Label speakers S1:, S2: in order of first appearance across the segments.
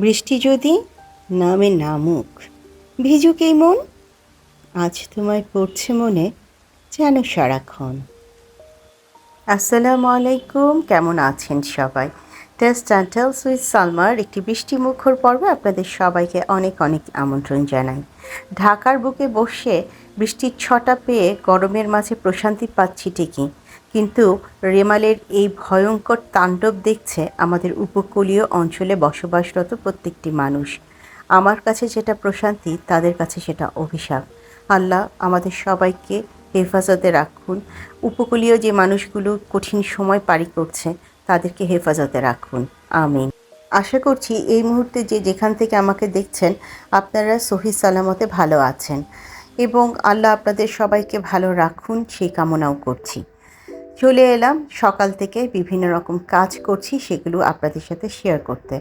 S1: বৃষ্টি যদি নামে নামুক ভিজুক এই মন? আজ তোমায় পড়ছে মনে যেন সারাক্ষণ। আসসালামু আলাইকুম, কেমন আছেন সবাই? টেস্ট অ্যান্ড টেলস উইথ সালমার একটি বৃষ্টি মুখর পর্বে আপনাদের সবাইকে অনেক অনেক আমন্ত্রণ জানাই। ঢাকার বুকে বসে বৃষ্টির ছটা পেয়ে গরমের মাঝে প্রশান্তি পাচ্ছি ঠিকই। কিন্তু রেমালের এই ভয়ঙ্কর তাণ্ডব দেখছে আমাদের উপকূলীয় অঞ্চলে বসবাসরত প্রত্যেকটি মানুষ। আমার কাছে যেটা প্রশান্তি, তাদের কাছে সেটা অভিশাপ। আল্লাহ আমাদের সবাইকে হেফাজতে রাখুন। উপকূলীয় যে মানুষগুলো কঠিন সময় পারি করছে, তাদেরকে হেফাজতে রাখুন। আমিন। আশা করছি এই মুহূর্তে যে যেখান থেকে আমাকে দেখছেন, আপনারা সহি সালামতে ভালো আছেন। এবং আল্লাহ আপনাদের সবাইকে ভালো রাখুন, সেই কামনাও করছি। চলে এলাম। সকাল থেকে বিভিন্ন রকম কাজ করছি, সেগুলো আপনাদের সাথে শেয়ার করতে।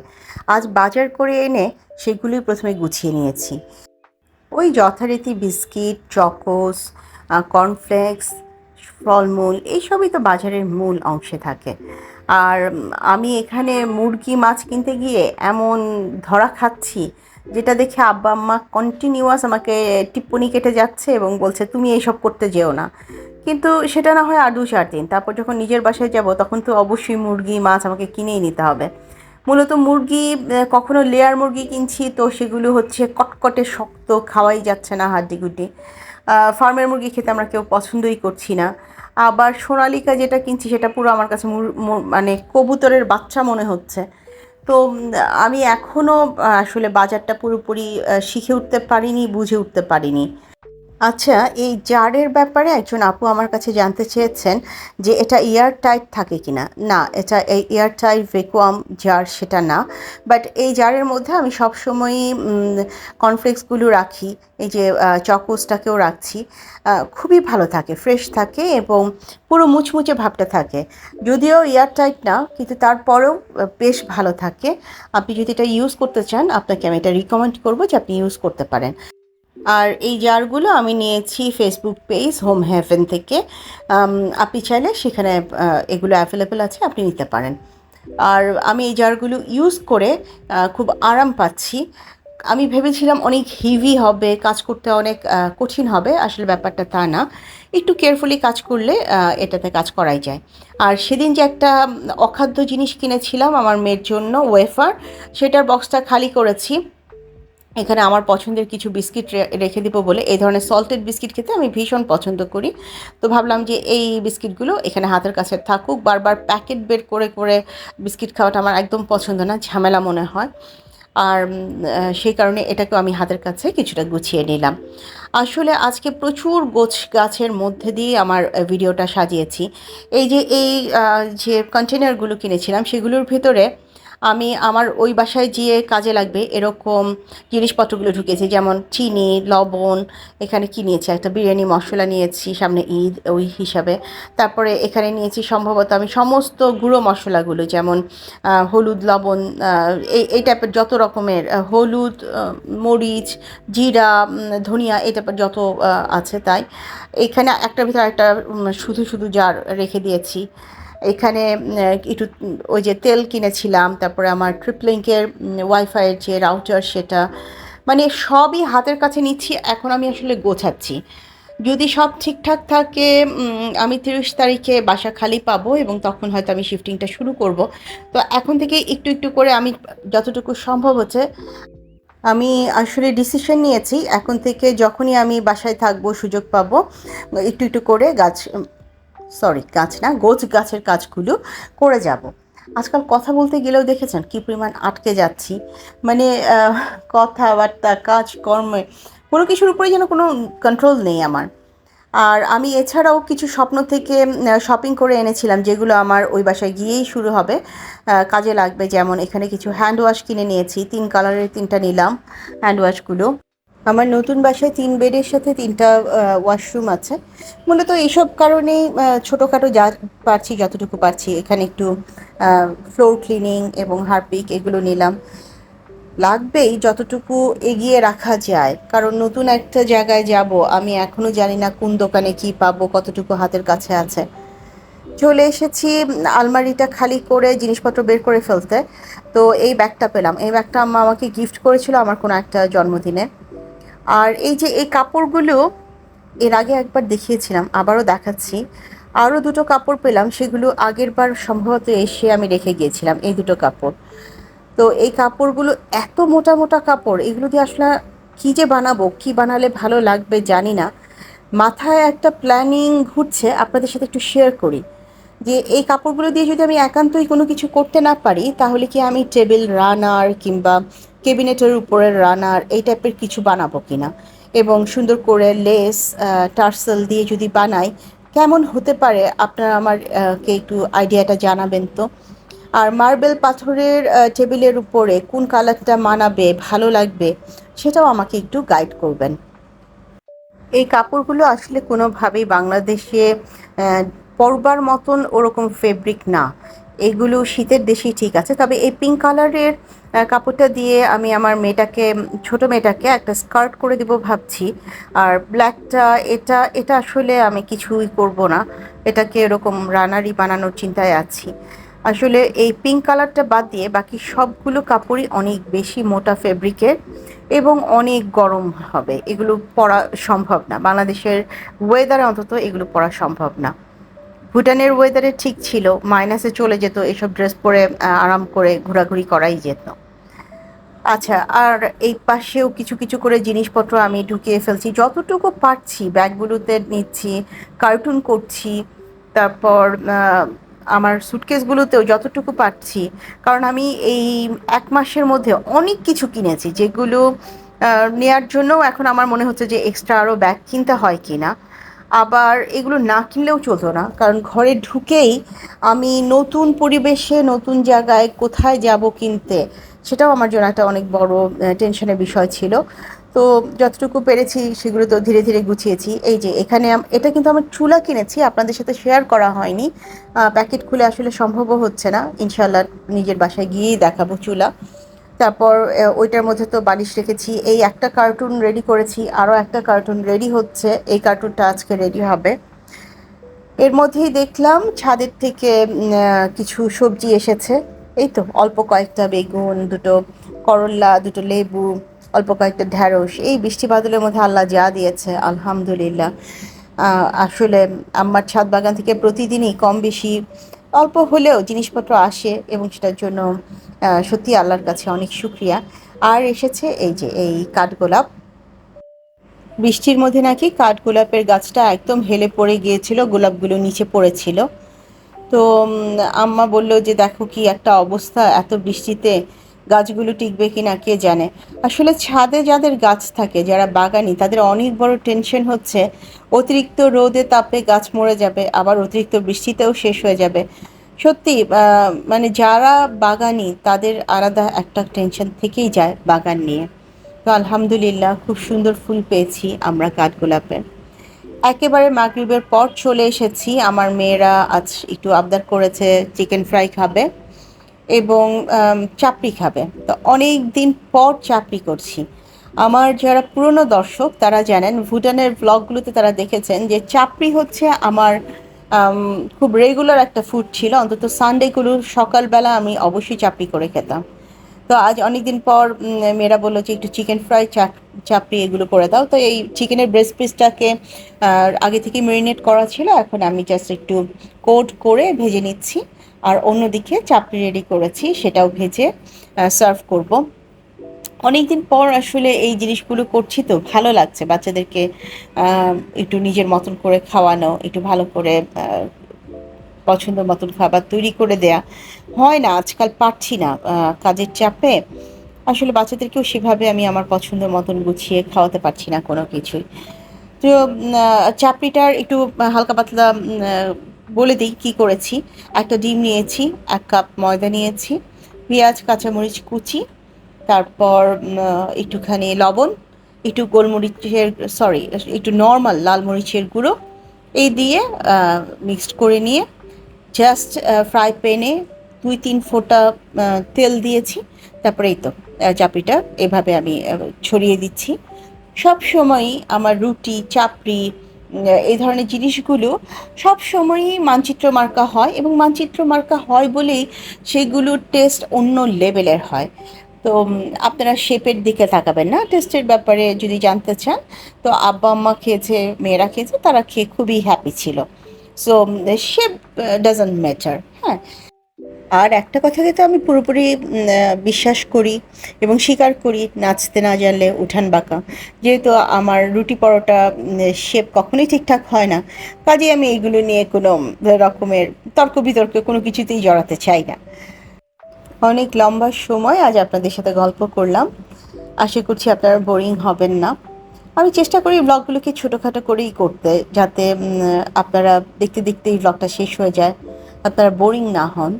S1: আজ বাজার করে এনে সেগুলোই প্রথমে গুছিয়ে নিয়েছি। ওই যথারীতি বিস্কিট, চকোস কর্নফ্লেক্স ফলমূল, এইসবই তো বাজারের মূল অংশে থাকে। আর আমি এখানে মুরগি মাছ কিনতে গিয়ে এমন ধরা খাচ্ছি, যেটা দেখে আব্বা আম্মা কন্টিনিউয়াস আমাকে টিপ্পনি কেটে যাচ্ছে এবং বলছে, তুমি এইসব করতে যেও না। কিন্তু সেটা না হয় আর দু চার দিন। তারপর যখন নিজের বাসায় যাব, তখন তো অবশ্যই মুরগি, মাছ আমাকে কিনেই নিতে হবে। মূলত মুরগি কখনো লেয়ার মুরগি কিনছি, তো সেগুলো হচ্ছে কটকটে শক্ত, খাওয়াই যাচ্ছে না হাড্ডিগুড্ডি। ফার্মের মুরগি খেতে আমরা কেউ পছন্দই করছি না। আবার সোনালিকা যেটা কিনছি, সেটা পুরো আমার কাছে মানে কবুতরের বাচ্চা মনে হচ্ছে। তো আমি এখনও আসলে বাজারটা পুরোপুরি শিখে উঠতে পারিনি, বুঝে উঠতে পারিনি। আচ্ছা এই জারের ব্যাপারে একজন আপু আমার কাছে জানতে চেয়েছেন যে এটা এয়ার টাইট থাকে কি না না এটা এই এয়ার টাইট ভেকুয়াম জার সেটা না। বাট এই জারের মধ্যে আমি সবসময়ই কর্নফ্লেক্সগুলো রাখি, এই যে চকোসটাকেও রাখছি। খুবই ভালো থাকে, ফ্রেশ থাকে এবং পুরো মুচমুচে ভাবটা থাকে। যদিও এয়ার টাইট না, কিন্তু তারপরেও বেশ ভালো থাকে। আপনি যদি এটা ইউজ করতে চান, আপনাকে আমি এটা রিকমেন্ড করব যে আপনি ইউজ করতে পারেন। আর এই জারগুলো আমি নিয়েছি ফেসবুক পেজ হোম হ্যাভেন থেকে। আপনি চাইলে সেখানে এগুলো অ্যাভেলেবেল আছে, আপনি নিতে পারেন। আর আমি এই জারগুলো ইউজ করে খুব আরাম পাচ্ছি। আমি ভেবেছিলাম অনেক হিভি হবে, কাজ করতে অনেক কঠিন হবে, আসলে ব্যাপারটা তা না। একটু কেয়ারফুলি কাজ করলে এটাতে কাজ করাই যায়। আর সেদিন যে একটা অখাদ্য জিনিস কিনেছিলাম আমার মেয়ের জন্য ওয়েফার সেটার বক্সটা খালি করেছি। এখানে আমার পছন্দের কিছু বিস্কিট রেখে দিব বলে এই ধরনের সল্টেড বিস্কিট খেতে আমি ভীষণ পছন্দ করি। তো ভাবলাম যে এই বিস্কিটগুলো এখানে হাতের কাছে থাকুক, বারবার প্যাকেট বের করে করে বিস্কিট খাওয়াটা আমার একদম পছন্দ না, ঝামেলা মনে হয়। আর সেই কারণে এটাকেও আমি হাতের কাছে কিছুটা গুছিয়ে নিলাম। আসলে আজকে প্রচুর গোছ গাছের মধ্যে দিয়ে আমার ভিডিওটা সাজিয়েছি। এই যে এই যে কন্টেনারগুলো কিনেছিলাম সেগুলোর ভিতরে আমি আমার ওই বাসায় গিয়ে কাজে লাগবে এরকম জিনিসপত্রগুলো ঢুকেছি, যেমন চিনি, লবণ, এখানে কি নিয়েছি? একটা বিরিয়ানি মশলা নিয়েছি, সামনে ঈদ, ওই হিসাবে। তারপরে এখানে নিয়েছি সম্ভবত আমি সমস্ত গুঁড়ো মশলাগুলো, যেমন হলুদ, লবণ এই এই টাইপের যত রকমের হলুদ মরিচ, জিরা ধনিয়া, এই টাইপের যত আছে তাই। এখানে একটার ভিতরে একটা শুধু শুধু জার রেখে দিয়েছি। এখানে একটু, ওই যে তেল কিনেছিলাম, তারপরে আমার ট্রিপলিঙ্কের ওয়াইফাইয়ের যে রাউটার সেটা মানে সবই হাতের কাছে নিচ্ছি, এখন আমি আসলে গোছাচ্ছি। যদি সব ঠিকঠাক থাকে আমি তিরিশ তারিখে বাসা খালি পাবো এবং তখন হয়তো আমি শিফটিংটা শুরু করব। তো এখন থেকে একটু একটু করে আমি যতটুকু সম্ভব হচ্ছে, আমি আসলে ডিসিশন নিয়েছি। এখন থেকে যখনই আমি বাসায় থাকব, সুযোগ পাবো, একটু একটু করে গাছ সরি গাছ না, গোছ গাছের কাজগুলো করে যাব। আজকাল কথা বলতে গেলেও দেখেছেন কী পরিমাণ আটকে যাচ্ছি। মানে কথাবার্তা, কাজকর্মে কোনো কিছুর উপরে যেন কোনো কন্ট্রোল নেই আমার। আর আমি এছাড়াও কিছু স্বপ্ন থেকে শপিং করে এনেছিলাম, যেগুলো আমার ওই বাসায় গিয়েই শুরু হবে। কাজে লাগবে, যেমন এখানে কিছু হ্যান্ড ওয়াশ কিনে নিয়েছি, তিন কালারের তিনটা নিলাম হ্যান্ড ওয়াশগুলো আমার নতুন বাসায় তিন বেডের সাথে তিনটা ওয়াশরুম আছে। মূলত এইসব কারণেই আহ, ছোটোখাটো যা পারছি যতটুকু পারছি এখানে একটু ফ্লোর ক্লিনিং এবং হারপিক এগুলো নিলাম। লাগবেই যতটুকু এগিয়ে রাখা যায়। কারণ নতুন একটা জায়গায় যাব আমি এখনও জানি না কোন দোকানে কি পাবো কতটুকু হাতের কাছে আছে। চলে এসেছি আলমারিটা খালি করে জিনিসপত্র বের করে ফেলতে। তো এই ব্যাগটা পেলাম। এই ব্যাগটা আমাকে গিফট করেছিল আমার কোনো একটা জন্মদিনে। আর এই যে এই কাপড়গুলো, এর আগে একবার দেখিয়েছিলাম, আবারও দেখাচ্ছি। আরও দুটো কাপড় পেলাম, সেগুলো আগের বার সম্ভবত এসে আমি রেখে গিয়েছিলাম, এই দুটো কাপড়। তো এই কাপড়গুলো এত মোটা মোটা কাপড়, এগুলো দিয়ে আসলে কী যে বানাবো, কী বানালে ভালো লাগবে জানি না। মাথায় একটা প্ল্যানিং ঘুরছে, আপনাদের সাথে একটু শেয়ার করি। যে এই কাপড়গুলো দিয়ে যদি আমি একান্তই কোনো কিছু করতে না পারি, তাহলে কি আমি টেবিল রানার কিংবা কেবিনেটের উপরের রানার এই টাইপের কিছু বানাবো কিনা? এবং সুন্দর করে লেস টার্সেল দিয়ে যদি বানাই কেমন হতে পারে? আপনারা আমার আহ, কে একটু আইডিয়াটা জানাবেন তো? আর মার্বেল পাথরের টেবিলের উপরে কোন কালারটা মানাবে ভালো লাগবে সেটাও আমাকে একটু গাইড করবেন। এই কাপড়গুলো আসলে কোনোভাবেই বাংলাদেশে পরবার মতন ওরকম ফেব্রিক না। এগুলো শীতের দেশেই ঠিক আছে তবে এই পিঙ্ক কালারের কাপড়টা দিয়ে আমি আমার মেয়েটাকে, ছোট মেয়েটাকে একটা স্কার্ট করে দিব ভাবছি। আর ব্ল্যাকটা এটা এটা আসলে আমি কিছুই করব না। এটাকে এরকম রানারি বানানোর চিন্তায় আছি। আসলে এই পিঙ্ক কালারটা বাদ দিয়ে বাকি সবগুলো কাপড়ই অনেক বেশি মোটা ফেব্রিকের এবং অনেক গরম হবে। এগুলো পরা সম্ভব না। বাংলাদেশের ওয়েদারে অন্তত এগুলো পরা সম্ভব না। ভুটানের ওয়েদারে ঠিক ছিল। মাইনাসে চলে যেত। এসব ড্রেস পরে আরাম করে ঘোরাঘুরি করাই যেত। আচ্ছা আর এই পাশেও কিছু কিছু করে জিনিসপত্র আমি ঢুকিয়ে ফেলছি। যতটুকু পারছি, ব্যাগগুলোতে নিচ্ছি, কার্টুন করছি, তারপর আমার সুটকেসগুলোতেও যতটুকু পারছি, কারণ আমি এই এক মাসের মধ্যে অনেক কিছু কিনেছি, যেগুলো নেয়ার জন্যও এখন আমার মনে হচ্ছে যে এক্সট্রা আরও ব্যাগ কিনতে হয় কি না আবার এগুলো না কিনলেও চলতো না, কারণ ঘরে ঢুকেই আমি নতুন পরিবেশে, নতুন জায়গায় কোথায় যাব কিনতে সেটাও আমার জন্য একটা অনেক বড় টেনশনের বিষয় ছিল। তো যতটুকু পেরেছি সেগুলো তো ধীরে ধীরে গুছিয়েছি। এই যে এখানে এটা কিন্তু আমার চুলা কিনেছি, আপনাদের সাথে শেয়ার করা হয়নি। প্যাকেট খুলে আসলে সম্ভবও হচ্ছে না। ইনশাল্লাহ নিজের বাসায় গিয়েই দেখাবো চুলা। তারপর ওইটার মধ্যে তো বালিশ রেখেছি। এই একটা কার্টুন রেডি করেছি, আরও একটা কার্টুন রেডি হচ্ছে। এই কার্টুনটা আজকে রেডি হবে। এর মধ্যেই দেখলাম ছাদের থেকে কিছু সবজি এসেছে। এই তো, অল্প কয়েকটা বেগুন, দুটো করল্লা দুটো লেবু, অল্প কয়েকটা ঢ্যাঁড়স, এই বৃষ্টি বাদলের মধ্যে আল্লাহ যা দিয়েছে, আলহামদুলিল্লাহ। আসলে আমার ছাদ বাগান থেকে প্রতিদিনই কম বেশি অল্প হলেও জিনিসপত্র আসে এবং সেটার জন্য সত্যি আল্লাহর কাছে অনেক শুক্রিয়া। আর এসেছে এই যে, এই কাঠগোলাপ। বৃষ্টির মধ্যে নাকি কাঠগোলাপের গাছটা একদম হেলে পড়ে গিয়েছিল, গোলাপগুলো নিচে পড়েছিল। তো আম্মা বলল যে, দেখো কি একটা অবস্থা, এত বৃষ্টিতে গাছগুলো টিকবে কি না কে জানে? আসলে ছাদে যাদের গাছ থাকে, যারা বাগানি, তাদের অনেক বড় টেনশন হচ্ছে, অতিরিক্ত রোদে তাপে গাছ মরে যাবে, আবার অতিরিক্ত বৃষ্টিতেও শেষ হয়ে যাবে। সত্যি মানে যারা বাগানি, তাদের আলাদা একটা টেনশন থেকেই যায় বাগান নিয়ে। তো আলহামদুলিল্লাহ, খুব সুন্দর ফুল পেয়েছি আমরা কাঠগোলাপের একেবারে মাগরিবের পর চলে এসেছি। আমার মেয়েরা আজ একটু আবদার করেছে চিকেন ফ্রাই খাবে এবং চাপড়ি খাবে। তো অনেক দিন পর চাপড়ি করছি। আমার যারা পুরনো দর্শক, তারা জানেন, ভুটানের ব্লগগুলোতে তারা দেখেছেন যে চাপড়ি হচ্ছে আমার খুব রেগুলার একটা ফুড ছিল। অন্তত সানডেগুলো সকালবেলা আমি অবশ্যই চাপড়ি করে খেতাম। তো আজ অনেকদিন পর মেয়েরা বলল যে একটু চিকেন ফ্রাই চাপড়ি এগুলো করে দাও। তো এই চিকেনের ব্রেস্ট পিসটাকে আগে থেকে ম্যারিনেট করা ছিল, এখন আমি জাস্ট একটু কোট করে ভেজে নিচ্ছি। আর অন্যদিকে চাপড়ি রেডি করেছি, সেটাও ভেজে সার্ভ করব। অনেকদিন পর আসলে এই জিনিসগুলো করছি তো, ভালো লাগছে বাচ্চাদেরকে একটু নিজের মতন করে খাওয়ানো, একটু ভালো করে পছন্দ মতন খাবার তৈরি করে দেয়া হয় না, আজকাল পারছি না কাজের চাপে। আসলে বাচ্চাদেরকেও সেভাবে আমি আমার পছন্দ মতন গুছিয়ে খাওয়াতে পারছি না কোনো কিছুই। তো চাপড়িটার একটু হালকা পাতলা বলে দিই কী করেছি। একটা ডিম নিয়েছি, এক কাপ ময়দা নিয়েছি, পেঁয়াজ, কাঁচামরিচ কুচি, তারপর একটুখানি লবণ, একটু গোলমরিচের সরি একটু নর্মাল লাল মরিচের গুঁড়ো, এই দিয়ে মিক্সড করে নিয়ে জাস্ট ফ্রাই প্যানে দুই, তিন ফোঁটা তেল দিয়েছি। তারপরেই তো চাপড়িটা এভাবে আমি ছড়িয়ে দিচ্ছি। সব সময়ই আমার রুটি, চাপড়ি এই ধরনের জিনিসগুলো সব সময়ই মানচিত্র মার্কা হয় এবং মানচিত্র মার্কা হয় বলেই সেগুলোর টেস্ট অন্য লেভেলের হয়। তো আপনারা শেপের দিকে তাকাবেন না। টেস্টের ব্যাপারে যদি জানতে চান, তো আব্বা আম্মা খেয়েছে, মেয়েরা খেয়েছে, তারা খেয়ে খুবই হ্যাপি ছিল। সো শেপ ডাজন্ট ম্যাটার হ্যাঁ। আর একটা কথাকে তো আমি পুরোপুরি বিশ্বাস করি এবং স্বীকার করি, নাচতে না জানলে উঠান বাঁকা। যেহেতু আমার রুটি পরোটা শেপ কখনোই ঠিকঠাক হয় না, কাজেই আমি এইগুলো নিয়ে কোনো রকমের তর্ক বিতর্ক কোনো কিছুতেই জড়াতে চাই না। অনেক লম্বা সময় আজ আপনাদের সাথে গল্প করলাম। আশা করছি আপনারা বোরিং হবেন না। আমি চেষ্টা করি ব্লগগুলোকে ছোটোখাটো করেই করতে, যাতে আপনারা দেখতে দেখতে এই ব্লগটা শেষ হয়ে যায়, আপনারা বোরিং না হন।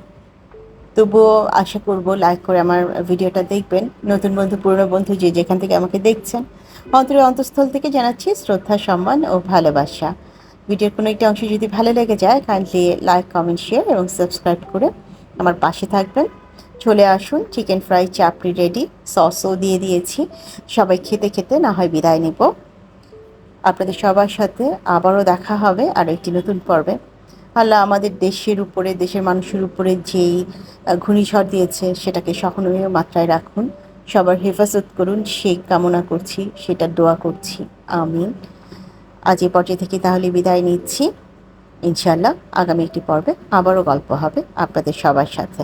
S1: তবুও আশা করব লাইক করে আমার ভিডিওটা দেখবেন। নতুন বন্ধু, পুরনো বন্ধু যে যেখান থেকে আমাকে দেখছেন অন্তরের অন্তঃস্থল থেকে জানাচ্ছি শ্রদ্ধা, সম্মান ও ভালোবাসা। ভিডিওর কোনো একটা অংশ যদি ভালো লেগে যায় কাইন্ডলি লাইক কমেন্ট শেয়ার এবং সাবস্ক্রাইব করে আমার পাশে থাকবেন। চলে আসুন চিকেন ফ্রাই চাপড়ি রেডি সসও দিয়ে দিয়েছি। সবাই খেতে খেতে না হয় বিদায় নেব। আপনাদের সবার সাথে আবারও দেখা হবে আর একটি নতুন পর্বে। আল্লাহ আমাদের দেশের উপরে, দেশের মানুষের উপরে যেই ঘূর্ণিঝড় দিয়েছে, সেটাকে সহনীয় মাত্রায় রাখুন। সবার হেফাজত করুন সেই কামনা করছি, সেটা দোয়া করছি। আমিন। আজ এই পর্যায়ে থেকে তাহলে বিদায় নিচ্ছি। ইনশাল্লাহ আগামী একটি পর্বে আবারও গল্প হবে আপনাদের সবার সাথে।